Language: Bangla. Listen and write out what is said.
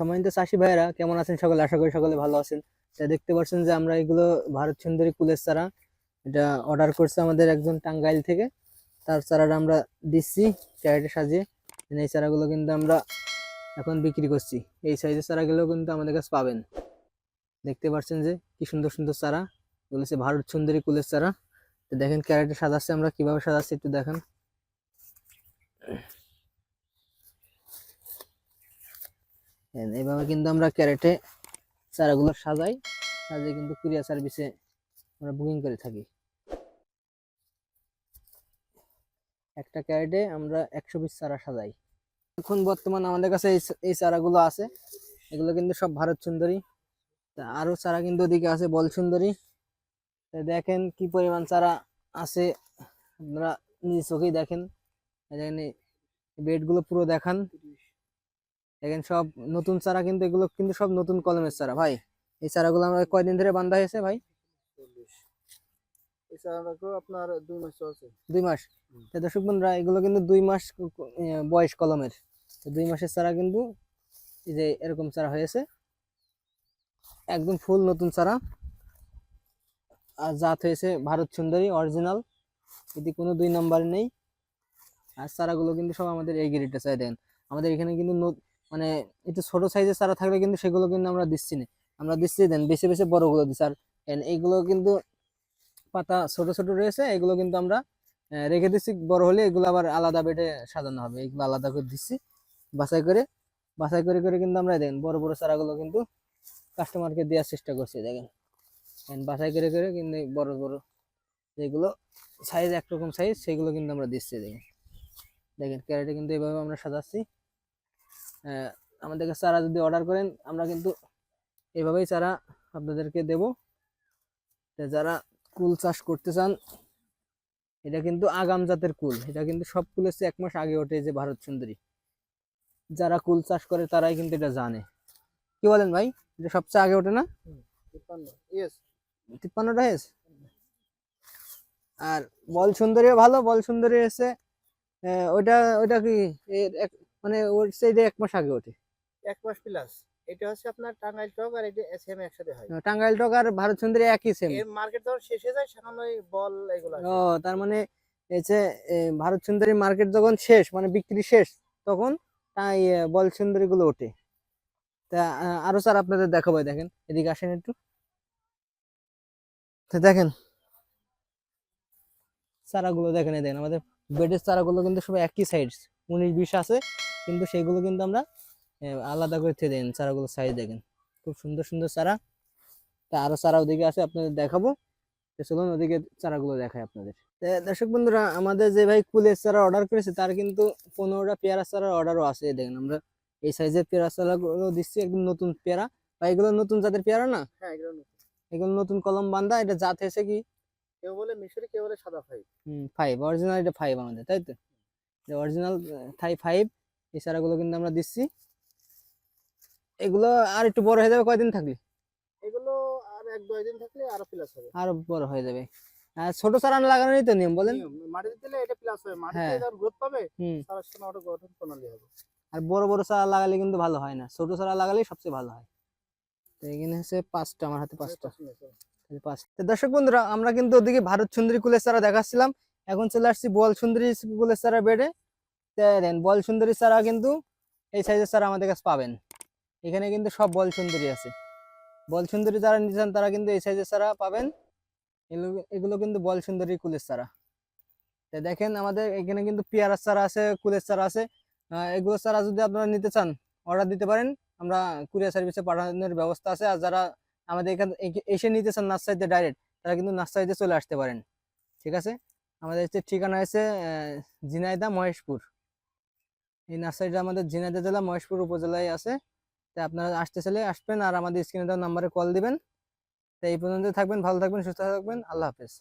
সম্মানিত চাষি ভাইয়েরা কেমন আছেন সকলে? আশা করি সকলে ভালো আছেন। দেখতে পাচ্ছেন যে আমরা এগুলো ভারত সুন্দরী কুলের চারা, এটা অর্ডার করছে আমাদের একজন টাঙ্গাইল থেকে। তার চারাটা আমরা দিচ্ছি ক্যারেটে সাজিয়ে এই চারাগুলো কিন্তু আমরা এখন বিক্রি করছি। এই সাইজের চারাগুলো কিন্তু আমাদের কাছে পাবেন। দেখতে পাচ্ছেন যে কি সুন্দর সুন্দর চারা। এগুলো হচ্ছে ভারত সুন্দরী কুলের চারা। তো দেখেন ক্যারেটে সাজাচ্ছে, আমরা কীভাবে সাজাচ্ছি একটু দেখেন। এই এইভাবে কিন্তু আমরা ক্যারেটে চারাগুলো সাজাই, সাজিয়ে কিন্তু কুরিয়ার সার্ভিসে আমরা বুকিং করে থাকি। একটা ক্যারেটে আমরা একশো পিস চারা সাজাই। এখন বর্তমান আমাদের কাছে এই চারাগুলো আছে। এগুলো কিন্তু সব ভারত সুন্দরী। তা আরও চারা কিন্তু ওদিকে আছে বল সুন্দরী। দেখেন কি পরিমাণ চারা আছে। আপনারা নিজ চোখেই দেখেন। এখানে বেডগুলো পুরো দেখান। দেখেন সব নতুন চারা কিন্তু এগুলো কিন্তু সব নতুন কলমের চারা ভাই। এই চারাগুলো আমরা কয়দিন ধরে বান্ধা হয়েছে ভাই? আপনার দুই মাস চলছে। দুই মাস? দর্শক বন্ধুরা এগুলো কিন্তু দুই মাস বয়স কলমের। দুই মাসের চারা কিন্তু এই যে এরকম চারা হয়েছে। একদম ফুল নতুন চারা। আর জাত হয়েছে ভারত সুন্দরী অরিজিনাল। এটি কোনো দুই নাম্বার নেই। আর চারাগুলো কিন্তু সব আমাদের এই গ্রেডটা চাই দেন। আমাদের এখানে কিন্তু ন- মানে একটু ছোট সাইজের চারা থাকলে কিন্তু সেগুলো কিন্তু আমরা দিচ্ছি না। আমরা দিচ্ছি দেন বেছে বেছে বড়গুলো দিচ্ছি। আর এইগুলো কিন্তু পাতা ছোট ছোট রয়েছে, এগুলো কিন্তু আমরা রেখে দিচ্ছি। বড় হলে এগুলো আবার আলাদা বেডে সাজানো হবে। এগুলো আলাদা করে দিচ্ছি, বাছাই করে বাছাই করে করে কিন্তু আমরা দেখেন বড় বড় চারাগুলো কিন্তু কাস্টমারকে দেওয়ার চেষ্টা করছি, দেখেন। বাছাই করে করে কিন্তু বড় বড় যেগুলো সাইজ একরকম সাইজ সেগুলো কিন্তু আমরা দিচ্ছি, দেখেন। দেখেন, ক্যারেটে কিন্তু এভাবে আমরা সাজাচ্ছি। আহ, আমাদের কাছে চারা যদি অর্ডার করেন আমরা কিন্তু এভাবেই চারা আপনাদেরকে দেব। যারা কুল চাষ করতে চান এটা কিন্তু আগাম জাতের কুল। এটা কিন্তু সব কুল চেয়ে এক মাস আগে ওঠে যে ভারত সুন্দরী। যারা কুল চাষ করে তারাই কিন্তু এটা জানে। কি বলেন ভাই? এটা সবচেয়ে আগে ওঠে না? তিপ্পান্নটা হয়েছে? আর বল সুন্দরীও ভালো বল সুন্দরী এসে ওইটা ওইটা কি? এর এক- মানে ওর সাইডে এক মাস আগে ওঠে। এক মাস প্লাস এটা হচ্ছে আপনার টাঙ্গাইল টক আর এটা সেম একসাথে হয়। টাঙ্গাইল টক আর ভারত সুন্দরী একই সেম এর মার্কেট যখন শেষ হয়ে যায় সেখানে ওই বল এগুলো ও তার মানে এসে ভারত সুন্দরী মার্কেট যখন শেষ মানে বিক্রি শেষ তখন তাই বল সুন্দরী গুলো ওঠে। তা আরও স্যার আপনাদের দেখাবো দেখেন এদিকে আসেন একটু। তো দেখেন চারাগুলো দেখেন দেখেন আমাদের বেডের চারাগুলো কিন্তু সব একই সাইজ উনিশ বিশ আছে। কিন্তু সেগুলো কিন্তু আমরা আলাদা করে দেন চারাগুলো সাইজ দেখেন। খুব সুন্দর সুন্দর চারা। তা আরও চারা ওদিকে আছে আপনাদের দেখাবো। তো চলুন ওদিকে চারাগুলো দেখায় আপনাদের। দর্শক বন্ধুরা আমাদের যে ভাই কুলের চারা অর্ডার করেছে তার কিন্তু পনেরোটা পেয়ারা চারার অর্ডারও আছে। দেখেন আমরা এই সাইজের পেয়ারা চারাগুলো দিচ্ছি একদম নতুন পেয়ারা। বা এগুলো নতুন জাতের পেয়ারা না? হ্যাঁ এগুলো নতুন। এগুলো নতুন কলম বান্ধা এটা জাত হয়েছে কি? কেউ বলে মিশরি কেউ বলে সাদা ফাই ফাইভ অরিজিনাল এটা ফাইভ আমাদের তাই তো? অরিজিনাল থাই ফাইভ এই চারাগুলো কিন্তু আমরা দিচ্ছি। এগুলো আর একটু বড় হয়ে যাবে কয়দিন থাকলে? এগুলো আর এক দুই দিন থাকলে আরও প্লাস হবে। আরও বড় হয়ে যাবে। আর ছোট চারা লাগানোরই তো নিয়ম বলেন। মাটিতে দিলে এটা প্লাস হবে। মাটিতে হ্যাঁ। যখন গ্রোথ পাবে গঠন প্রণালী হবে। আর বড় বড় চারা লাগালে কিন্তু ভালো হয় না। ছোট চারা লাগালেই সবচেয়ে ভালো হয়। তো এখানে হচ্ছে পাঁচটা আমার হাতে পাঁচটা। তাহলে পাঁচ তো দর্শক বন্ধুরা আমরা কিন্তু ওদিকে ভারত সুন্দরী কুলের চারা দেখাচ্ছিলাম। এখন চলে আসছি বল সুন্দরী কুলের চারা বেডে। দেন বল সুন্দরী চারা কিন্তু এই সাইজের চারা আমাদের কাছে পাবেন। এখানে কিন্তু সব বল সুন্দরী আছে। বল সুন্দরী যারা নিতে চান তারা কিন্তু এই সাইজের চারা পাবেন। এগুলো কিন্তু বল সুন্দরী কুলের চারা তো দেখেন আমাদের এখানে কিন্তু পেয়ারার চারা আছে কুলের চারা আছে। এগুলো চারা যদি আপনারা নিতে চান অর্ডার দিতে পারেন। আমরা কুরিয়ার সার্ভিসে পাঠানোর ব্যবস্থা আছে। আর যারা আমাদের এখান এসে নিতে চান নার্সারিতে ডাইরেক্ট তারা কিন্তু নার্সারিতে চলে আসতে পারেন। ঠিক আছে? আমাদের ঠিকানা হচ্ছে আহ, ঝিনাইদহ মহেশপুর। এই নার্সারিটা আমাদের ঝিনাইদহ জেলা, মহেশপুর উপজেলায় আছে। তাই আপনারা আসতে চাইলে আসবেন আর আমাদের স্ক্রিনে দেওয়া নাম্বারে কল দিবেন। তাই এই পর্যন্ত থাকবেন, ভালো থাকবেন, সুস্থ থাকবেন। আল্লাহ হাফেজ।